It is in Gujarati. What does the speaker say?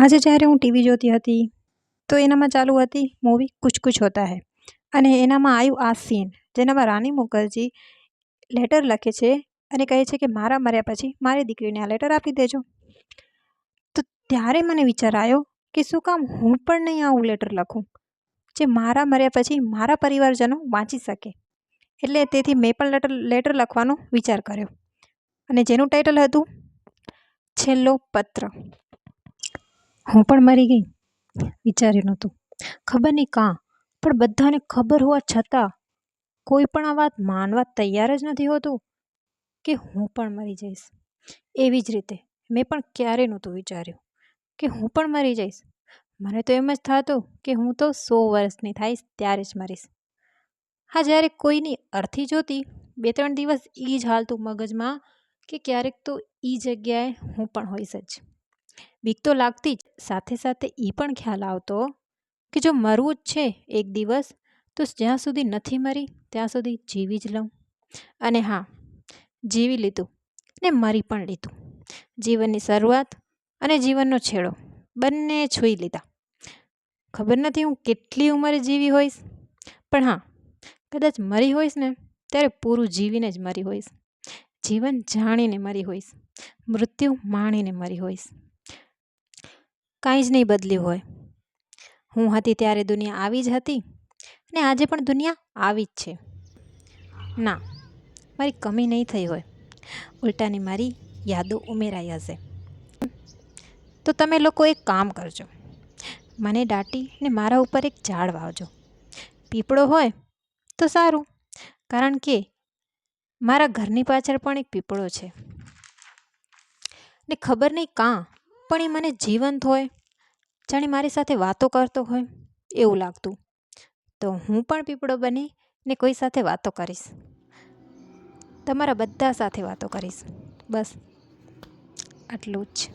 આજે જ્યારે હું ટીવી જોતી હતી, તો એનામાં ચાલુ હતી મૂવી કુછ કુછ હોતા હૈ. અને એનામાં આવ્યું આ સીન જેનામાં રાની મુખર્જી લેટર લખે છે અને કહે છે કે મારા મર્યા પછી મારી દીકરીને આ લેટર આપી દેજો. તો ત્યારે મને વિચાર આવ્યો કે શું કામ હું પણ નહીં આવું લેટર લખું, જે મારા મર્યા પછી મારા પરિવારજનો વાંચી શકે. એટલે તેથી મેં પણ લેટર લેટર લખવાનો વિચાર કર્યો. અને જેનું ટાઇટલ હતું, છેલ્લો પત્ર. હું પણ મરી ગઈ, વિચાર્યું નહોતું. ખબર નહીં કાં, પણ બધાને ખબર હોવા છતાં કોઈ પણ આ વાત માનવા તૈયાર જ નથી હોતું કે હું પણ મરી જઈશ. એવી જ રીતે મેં પણ ક્યારેય નહોતું વિચાર્યું કે હું પણ મરી જઈશ. મને તો એમ જ થતું કે હું તો સો વર્ષની થઈશ ત્યારે જ મરીશ. હા, જ્યારે કોઈની અર્થી જોતી બે ત્રણ દિવસ એ જ હાલતું મગજમાં કે ક્યારેક તો એ જગ્યાએ હું પણ હોઈશ જ. બીક તો લાગતી જ. સાથે સાથે એ પણ ખ્યાલ આવતો કે જો મરવું જ છે એક દિવસ, તો જ્યાં સુધી નથી મરી, ત્યાં સુધી જીવી જ લઉં. અને હા, જીવી લીધું ને મરી પણ લીધું. જીવનની શરૂઆત અને જીવનનો છેડો બંને છૂઈ લીધા. ખબર નથી હું કેટલી ઉંમરે જીવી હોઈશ, પણ હા, કદાચ મરી હોઈશ ને, ત્યારે પૂરું જીવીને જ મરી હોઈશ. જીવન જાણીને મરી હોઈશ. મૃત્યુ માણીને મરી હોઈશ. કાંઈ જ નહીં બદલ્યું હોય. હું હતી ત્યારે દુનિયા આવી જ હતી અને આજે પણ દુનિયા આવી જ છે. ના, મારી કમી નહીં થઈ હોય. ઉલટાની મારી યાદો ઉમેરાઈ હશે. તો તમે લોકો એક કામ કરજો. મને દાટી ને મારા ઉપર એક ઝાડ વાવજો. પીપળો હોય તો સારું, કારણ કે મારા ઘરની પાછળ પણ એક પીપળો છે. ને ખબર નહીં કાં પણ એ મને જીવંત હોય, જાણે મારી સાથે વાતો કરતો હોય, એવું લાગતું. તો હું પણ પીપળો બની ને કોઈ સાથે વાતો કરીશ. તમારા બધા સાથે વાતો કરીશ. બસ. આટલું જ.